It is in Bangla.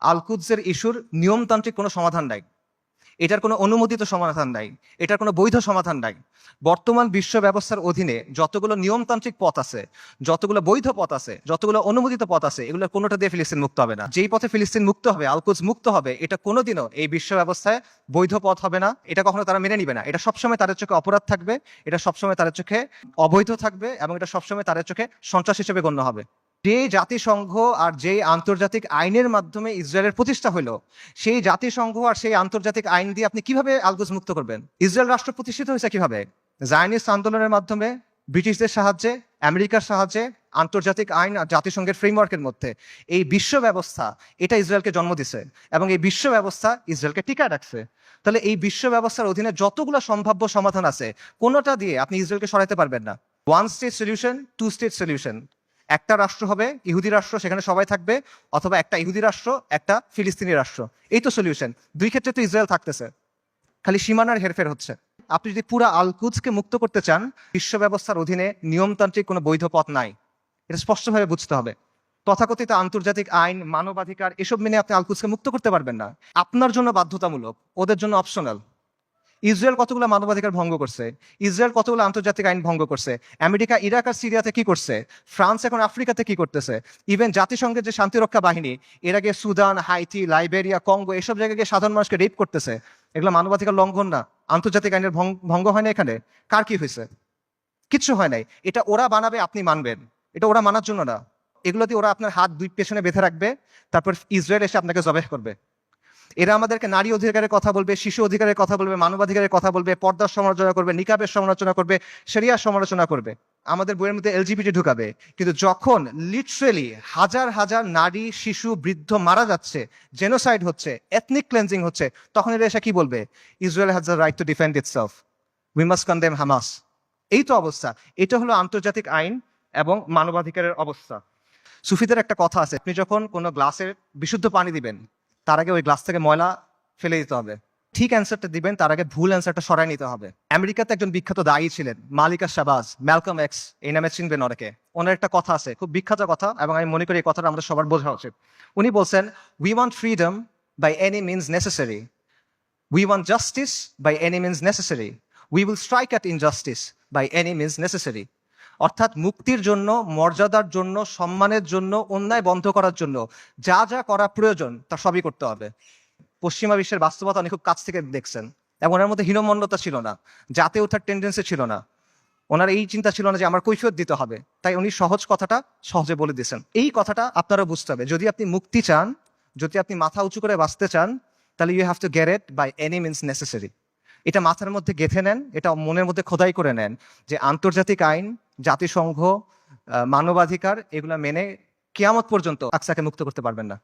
আলকুদসের ইস্যুর নিয়মতান্ত্রিক কোনো সমাধান নাই। এটার কোনো অনুমোদিত সমাধান নাই। এটার কোনো বৈধ সমাধান নাই। বর্তমান বিশ্ব ব্যবস্থার অধীনে যতগুলো নিয়মতান্ত্রিক পথ আছে, যতগুলো বৈধ পথ আছে, যতগুলো অনুমোদিত পথ আছে এগুলো কোনোটা দিয়ে ফিলিস্তিন মুক্ত হবে না। যেই পথে ফিলিস্তিন মুক্ত হবে আলকুজ মুক্ত হবে, এটা কোনোদিনও এই বিশ্ব ব্যবস্থায় বৈধ পথ হবে না। এটা কখনো তারা মেনে নিবে না। এটা সবসময় তাদের চোখে অপরাধ থাকবে, এটা সবসময় তাদের চোখে অবৈধ থাকবে এবং এটা সবসময় তাদের চোখে সন্ত্রাস হিসেবে গণ্য হবে। যে জাতিসংঘ আর যেই আন্তর্জাতিক আইনের মাধ্যমে ইসরায়েলের প্রতিষ্ঠা হলো সেই জাতিসংঘ আর সেই আন্তর্জাতিক আইন দিয়ে আপনি কীভাবে আলগুজ মুক্ত করবেন? ইসরায়েল রাষ্ট্র প্রতিষ্ঠিত হয়েছে কীভাবে? জায়নিস্ট আন্দোলনের মাধ্যমে, ব্রিটিশদের সাহায্যে, আমেরিকার সাহায্যে, আন্তর্জাতিক আইন আর জাতিসংঘের ফ্রেমওয়ার্কের মধ্যে। এই বিশ্ব ব্যবস্থা, এটা ইসরায়েলকে জন্ম দিছে এবং এই বিশ্ব ব্যবস্থা ইসরায়েলকে টিকায় রাখছে। তাহলে এই বিশ্ব ব্যবস্থার অধীনে যতগুলো সম্ভাব্য সমাধান আছে, কোনোটা দিয়ে আপনি ইসরায়েলকে সরাইতে পারবেন না। One state solution two state solution একটা রাষ্ট্র হবে ইহুদি রাষ্ট্র, সেখানে সবাই থাকবে, অথবা একটা ইহুদি রাষ্ট্র, একটা ফিলিস্তিনি রাষ্ট্র। এই তো সলিউশন দুই ক্ষেত্রে তো ইসরায়েল থাকতেছে। খালি সীমানার হেরফের হচ্ছে। আপনি যদি পুরা আলকুদকে মুক্ত করতে চান, বিশ্ব ব্যবস্থার অধীনে নিয়মতান্ত্রিক কোনো বৈধ পথ নাই। এটা স্পষ্টভাবে বুঝতে হবে। তথাকথিত আন্তর্জাতিক আইন, মানবাধিকার, এসব মেনে আপনি আলকুদকে মুক্ত করতে পারবেন না। আপনার জন্য বাধ্যতামূলক, ওদের জন্য অপশনাল ইসরায়েল কতগুলো মানবাধিকার ভঙ্গ করছে? ইসরায়েল কতগুলো আন্তর্জাতিক আইন ভঙ্গ করছে? আমেরিকা, ইরাক আর সিরিয়াতে কি করছে? ফ্রান্স এখন আফ্রিকাতে কি করতেছে? ইভেন জাতিসংঘের যে শান্তিরক্ষা বাহিনী, এর আগে সুদান, হাইতি, লাইবেরিয়া, কঙ্গো এসব জায়গায় গিয়ে সাধারণ মানুষকে রেপ করতেছে। এগুলো মানবাধিকার লঙ্ঘন না। আন্তর্জাতিক আইনের ভঙ্গ হয় না এখানে। কার কি হয়েছে? কিচ্ছু হয় নাই। এটা ওরা বানাবে, আপনি মানবেন। এটা ওরা মানার জন্য না। এগুলোতে ওরা আপনার হাত দুই পেছনে বেঁধে রাখবে। তারপর ইসরায়েল এসে আপনাকে জবেহ করবে। এরা আমাদেরকে নারী অধিকারের কথা বলবে, শিশু অধিকারের কথা বলবে, মানবাধিকারের কথা বলবে, পর্দার সমালোচনা করবে, নিকাবের সমালোচনা করবে, সেরিয়ার সমালোচনা করবে। আমাদের বইয়ের মধ্যে এলজিবিটি ঢুকাবে। কিন্তু যখন লিটারেলি হাজার হাজার নারী, শিশু, বৃদ্ধ মারা যাচ্ছে জেনোসাইড হচ্ছে এথনিক ক্লেন্সিং হচ্ছে, তখন এরা এসে কি বলবে? Israel has the right to defend itself we must condemn Hamas এই তো অবস্থা। এটা হলো আন্তর্জাতিক আইন এবং মানবাধিকারের অবস্থা। সুফিদের একটা কথা আছে, আপনি যখন কোনো গ্লাসের বিশুদ্ধ পানি দিবেন তার আগে ওই গ্লাস থেকে ময়লা ফেলে দিতে হবে। ঠিক অ্যান্সারটা দিবেন, তার আগে ভুল অ্যান্সারটা সরাই নিতে হবে। আমেরিকাতে একজন বিখ্যাত দায়ী ছিলেন, মালিকা শাবাজ ম্যালকম এক্স এই নামে চিনবেন অনেকে। ওনার একটা কথা আছে, খুব বিখ্যাত কথা এবং আমি মনে করি এই কথাটা আমাদের সবার বোঝা উচিত। উনি বলছেন we want freedom by any means necessary we want justice by any means necessary we will strike at injustice by any means necessary অর্থাৎ মুক্তির জন্য, মর্যাদার জন্য, সম্মানের জন্য, অন্যায় বন্ধ করার জন্য যা যা করা প্রয়োজন তা সবই করতে হবে। পশ্চিমা বিশ্বের বাস্তবতা অনেক খুব কাছ থেকে দেখছেন এবং ওনার মধ্যে হীনমন্যতা ছিল না জাতে ওঠার টেন্ডেন্সি ছিল না। ওনার এই চিন্তা ছিল না যে আমার কৈফিয়ত দিতে হবে, তাই উনি সহজ কথাটা সহজে বলে দিয়েছেন। এই কথাটা আপনারা বুঝতে হবে, যদি আপনি মুক্তি চান, যদি আপনি মাথা উঁচু করে বাঁচতে চান, তাহলে you have to get it by any means necessary এটা মাথার মধ্যে গেঁথে নেন, এটা মনের মধ্যে খোদাই করে নেন যে আন্তর্জাতিক আইন জাতিসংঘ মানবাধিকার এগুলো মেনে কেয়ামত পর্যন্ত আকসাকে মুক্ত করতে পারবেন না।